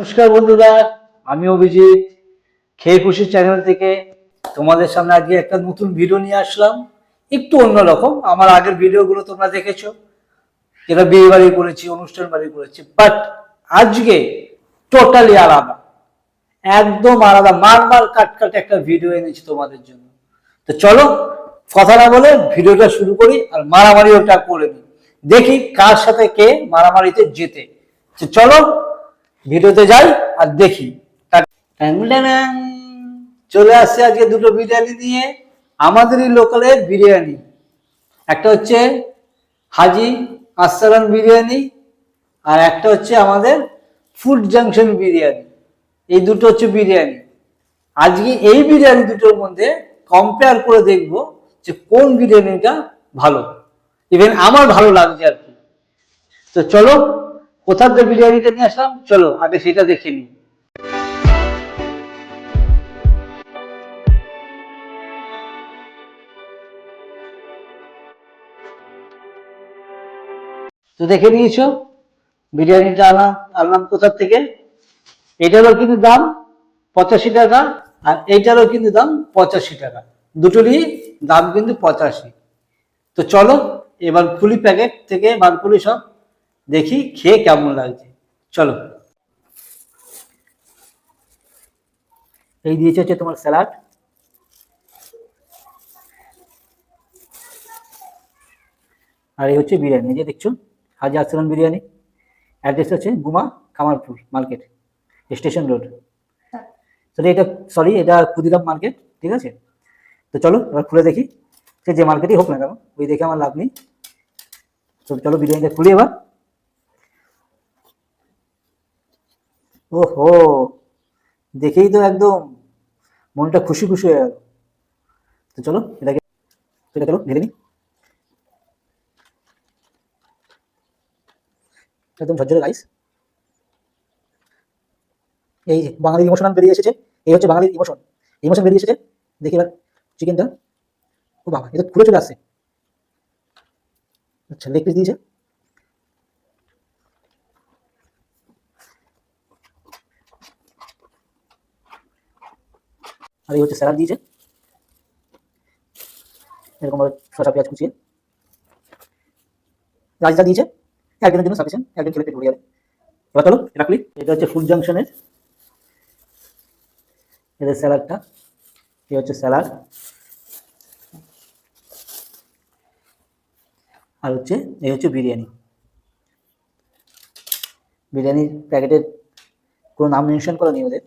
নমস্কার বন্ধুরা, আমি অভিজিৎ। খেয়ে খুশি চ্যানেল থেকে তোমাদের সামনে আজকে একটা নতুন ভিডিও নিয়ে আসলাম। একটু অন্যরকম, আমার আগের ভিডিওগুলো তোমরা দেখেছ। যেটা বিয়ে বাড়ি করেছি, অনুষ্ঠান বাড়ি করেছি বাট আজকে টোটালি আলাদা। একদম আলাদা মার কাট কাট একটা ভিডিও এনেছি তোমাদের জন্য। তো চলো, কথা না বলে ভিডিওটা শুরু করি আর মারামারি ওটা করে দেখি কার সাথে কে মারামারিতে জেতে। চলো ভিডিওতে যাই আর দেখি। চলে আসছে আজকে দুটো বিরিয়ানি নিয়ে। আমাদেরই লোকালের বিরিয়ানি। একটা হচ্ছে হাজি আসালাম বিরিয়ানি আর একটা হচ্ছে আমাদের ফুড জাংশন বিরিয়ানি। এই দুটো হচ্ছে বিরিয়ানি। আজকে এই বিরিয়ানি দুটোর মধ্যে কম্পেয়ার করে দেখব যে কোন বিরিয়ানিটা ভালো। ইভেন আমার ভালো লাগছে আর কি। তো চলো কোথার যে বিরিয়ানিটা নিয়ে আসলাম? চলো, আগে সেটা দেখে নিই। তো দেখে নিয়েছো, বিরিয়ানিটা আনলাম আনলাম কোথার থেকে? এটারও কিন্তু দাম পঁচাশি টাকা আর এইটারও কিন্তু দাম পঁচাশি টাকা। দুটোরই দাম কিন্তু পঁচাশি। তো চলো, এবার খুলি প্যাকেট থেকে, বার সব। দেখি খেয়ে কেমন লাগছে। চলো। এই দিয়েছে হচ্ছে তোমার স্যালাড। আর এই হচ্ছে বিরিয়ানি যে দেখছ হাজি আসলাম বিরিয়ানি। অ্যাড্রেস হচ্ছে Guma Kamarpur market station road. Sorry এটা সরি এটা ক্ষুদিরাম মার্কেট ঠিক আছে? তো চলো এবার খুলে দেখি। সে যে মার্কেটই হোক না কেন ওই দেখে আমার লাভ নেই। তো চলো বিরিয়ানিটা খুলি এবার। ও হো দেখেই তো একদম মনটা খুশি খুশি হয়ে গেল। তো চলো, এটাকে এটা চলো, ঢেলে নিই একদম ঝরঝরে রাইস এই যে বাঙালির ইমোশন বেরিয়ে এসেছে, এই হচ্ছে বাঙালির ইমোশন ইমোশন বেরিয়ে এসেছে, দেখি এবার চিকেনটা ও বাবা এটা খুলে চলে আসছে। আচ্ছা লেগ পিস দিয়েছে। আর এই হচ্ছে স্যালাড দিয়েছে। এরকম ভাবে শসা, পেঁয়াজ কুচিয়ে। রাইসটা দিয়েছে। একদিনের জন্য সাফিসিয়েন্ট একদিন খেলে পেট ভরে এবার চলো, এটা এটা হচ্ছে ফুড জাংশনের এদের স্যালাডটা। এ হচ্ছে স্যালাড। আর হচ্ছে এই হচ্ছে বিরিয়ানি। বিরিয়ানির প্যাকেটের কোনো নাম মেনশন করা নেই ওদের।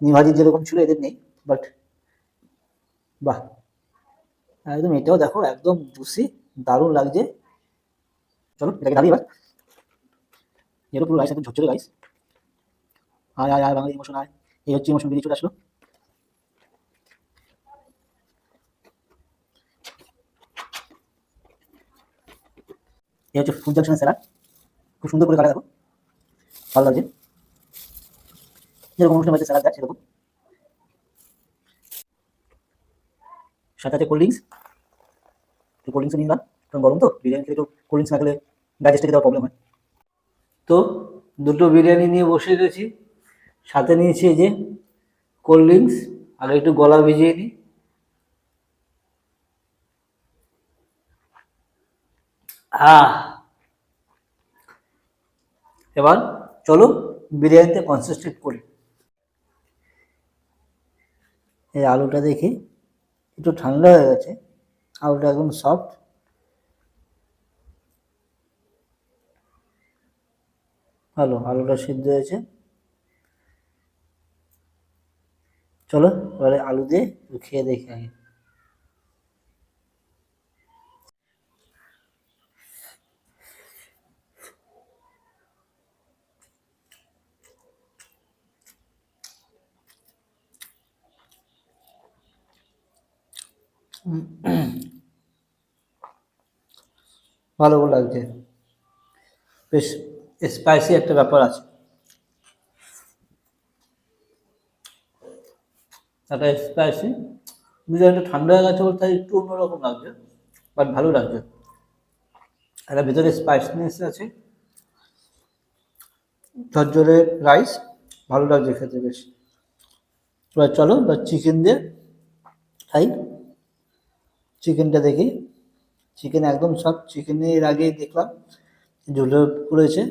নিভাজির যেরকম ছিল, এদের নেই বাট বাহ। একদম এটাও দেখো, একদম জুসি দারুণ লাগছে। চলো, এটাকে দাঁড়িয়ে এবার। এরও পুরো রাইস একদম ঝরঝরে রাইস আয় আয় আয়, বাঙালি ইমোশন আয়। এই হচ্ছে ইমোশন বেরিয়ে চলে আসলো। এই হচ্ছে ফুল জাংশনের স্যালাড খুব সুন্দর করে কাটা দেখো। ভালো লাগছে। যেরকম অনুষ্ঠান বাড়িতে স্যালাড দেয়, সেরকম। সাথে আছে কোল্ড ড্রিঙ্কস একটু কোল্ড ড্রিঙ্কস নিয়ে নিলাম কারণ গরম তো, বিরিয়ানি খেলে একটু কোল্ড ড্রিঙ্কস না খেলে ডাইজেস্টে দেওয়ার প্রবলেম হয়। তো দুটো বিরিয়ানি নিয়ে বসে গেছি। সাথে নিয়েছি যে কোল্ড ড্রিঙ্কস আগে একটু গলা ভিজিয়ে নিই। আহ! এবার চলো বিরিয়ানিতে কনসেন্ট্রেট করি। এই আলুটা দেখি, একটু ঠান্ডা হয়ে গেছে, আলুটা একদম সফট ভালো, আলুটা সিদ্ধ হয়েছে। চলো, এবারে আলু দিয়ে খেয়ে দেখি আগে ভালো লাগছে বেশ স্পাইসি একটা ব্যাপার আছে। একটা স্পাইসি বিরিয়ানিটা ঠান্ডা হয়ে গেছে বলতে একটু অন্যরকম লাগছে বাট ভালো লাগছে। একটা ভিতরে স্পাইসনেস আছে, ঝরঝরে রাইস ভালো লাগছে খেতে বেশ। চলো, এবার চিকেন দিয়ে খাই। চিকেনটা দেখি। চিকেন একদম সব চিকেনের আগেই দেখলাম। ঝুলে পড়েছে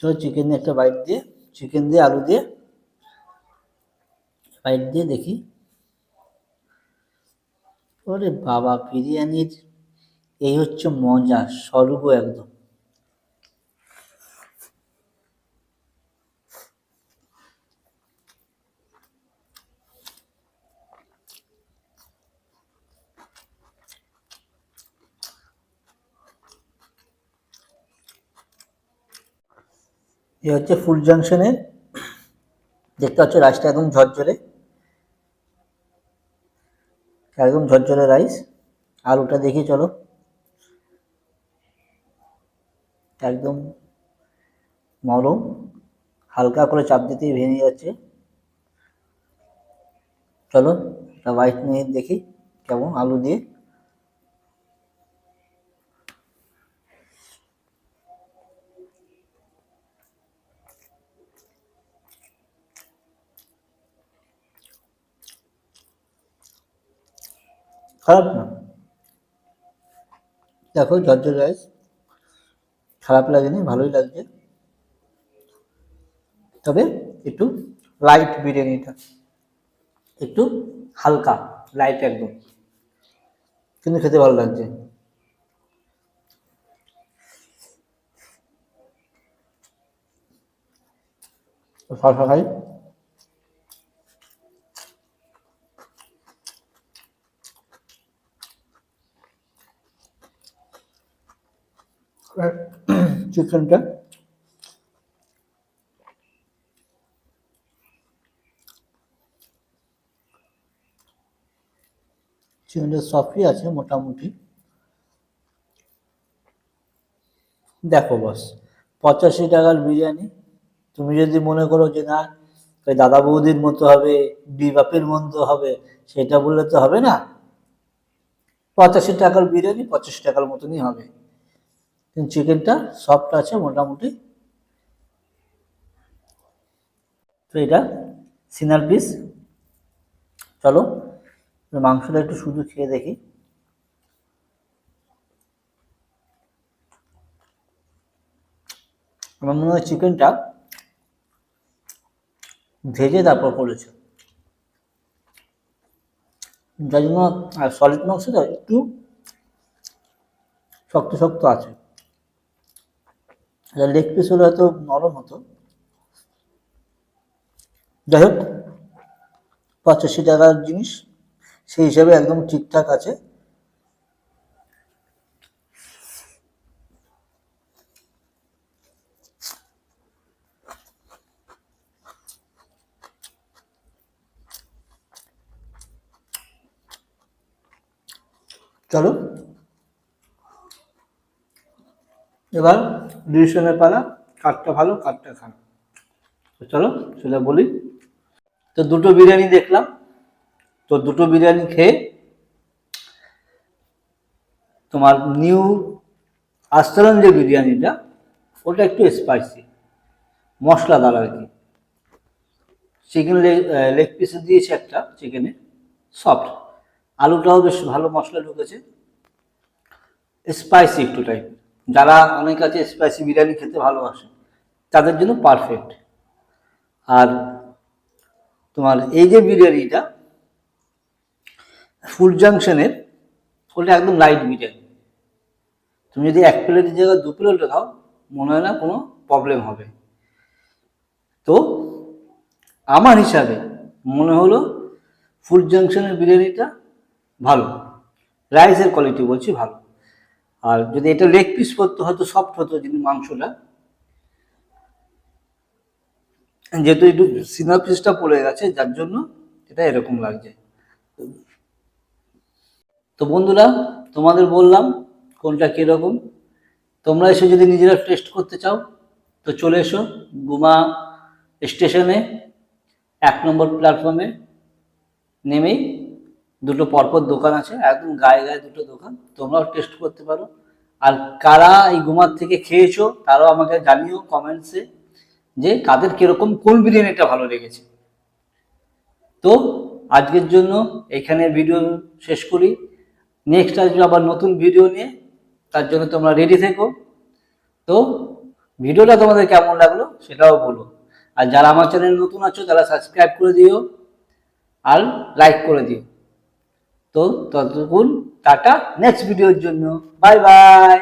চলো চিকেন একটা বাইট দিয়ে, চিকেন দিয়ে, আলু দিয়ে বাইট দিয়ে দেখি। ওরে বাবা, বিরিয়ানির, এই হচ্ছে মজা স্বর্গ একদম। এ হচ্ছে ফুল জাংশনের দেখতে হচ্ছে রাইসটা একদম ঝরঝরে। একদম ঝরঝরে রাইস আলুটা দেখি, চলো। একদম নরম। হালকা করে চাপ দিতেই ভেঙে যাচ্ছে। চলো বাইট নিয়ে দেখি কেমন আলু দিয়ে। খারাপ না। দেখো জর্জর রাইস, খারাপ লাগেনি, ভালোই লাগছে। তবে একটু লাইট বিরিয়ানিটা, একটু হালকা লাইট একদম। কিন্তু খেতে ভালো লাগছে। শশা খাই। চিকেনটা চিকেনটা সফটই আছে মোটামুটি। দেখো বস পঁচাশি টাকার বিরিয়ানি। তুমি যদি মনে করো যে না, ওই দাদা বৌদির মতো হবে, বিবাপের মতো হবে, সেটা বললে তো হবে না। পঁচাশি টাকার বিরিয়ানি পঁচাশি টাকার মতনই হবে। কিন্তু চিকেনটা সফট আছে, মোটামুটি। তো এটা সিনার পিস চলো মাংসটা একটু শুধু খেয়ে দেখি। আমার মনে হয় চিকেনটা ভেজে তারপর করেছে। যার জন্য সলিড মাংসটা একটু শক্ত শক্ত আছে। লেগ পিস হলে হয়তো নরম হতো। যাই হোক পঁচাশি টাকার জিনিস, সেই হিসাবে একদম ঠিকঠাক আছে। চলো। এবার ডিসিশনের পালা, কাঠটা ভালো, কাঠটা তো চলো, সেটা বলি। তো দুটো বিরিয়ানি দেখলাম। তো দুটো বিরিয়ানি খেয়ে তোমার নিউ আস্তরণ যে বিরিয়ানিটা, ওটা একটু স্পাইসি মশলাদার আর কি। চিকেন লেগ পিস দিয়েছে একটা চিকেনে সফট আলুটাও বেশ ভালো মশলা ঢুকেছে। স্পাইসি একটু টাইপ যারা অনেক আছে স্পাইসি বিরিয়ানি খেতে ভালোবাসে, তাদের জন্য পারফেক্ট আর তোমার এই যে বিরিয়ানিটা ফুল জাংশনের ওটা একদম লাইট বিরিয়ানি। তুমি যদি এক প্লেটের জায়গায় দু প্লেটও খাও, মনে হয় না কোনো প্রবলেম হবে। তো আমার হিসাবে মনে হলো ফুল জাংশনের বিরিয়ানিটা ভালো। রাইসের কোয়ালিটি বলছি ভালো। আর যদি এটা লেগ পিস করতে হয়তো সফট হতো যদি মাংসটা। যেহেতু একটু সিনার পিসটা পড়ে গেছে, যার জন্য এটা এরকম লাগছে। তো বন্ধুরা, তোমাদের বললাম কোনটা কীরকম? তোমরা এসে যদি নিজেরা টেস্ট করতে চাও, তো চলে এসো গুমা স্টেশনে, এক নম্বর প্ল্যাটফর্মে নেমেই দুটো পরপর দোকান আছে, একদম গায়ে গায়ে দুটো দোকান। তোমরাও টেস্ট করতে পারো। আর কারা এই গুমার থেকে খেয়েছো, তারাও আমাকে জানিও কমেন্টসে যে কাদের কীরকম কোন বিরিয়ানিটা ভালো লেগেছে। তো আজকের জন্য এখানে ভিডিও শেষ করি। নেক্সট আসবে আবার নতুন ভিডিও নিয়ে, তার জন্য তোমরা রেডি থেকো। তো ভিডিওটা তোমাদের কেমন লাগল সেটাও বলো। আর যারা আমার চ্যানেল নতুন আছো, তারা সাবস্ক্রাইব করে দিও। আর লাইক করে দিও। তো ততক্ষণ টাটা নেক্সট ভিডিওর জন্য। Bye bye